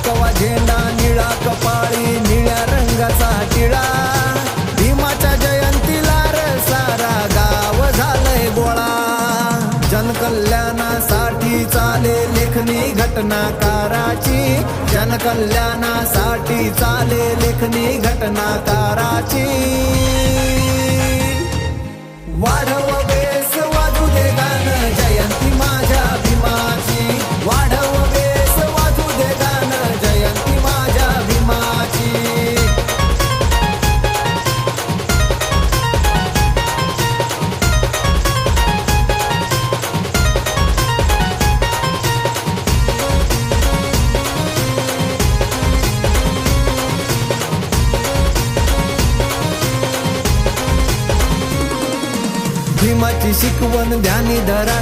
फडकवा झेंडा निळा कपाळी निळ्या रंगाचा टिळा. भीमाच्या जयंतीला र सारा गाव झालंय गोळा. जनकल्याणासाठी चाले लेखणी घटनाकाराची. जनकल्याणासाठी चाले लेखनी घटनाकाराची. भीमाची शिकवण ध्यानी धरा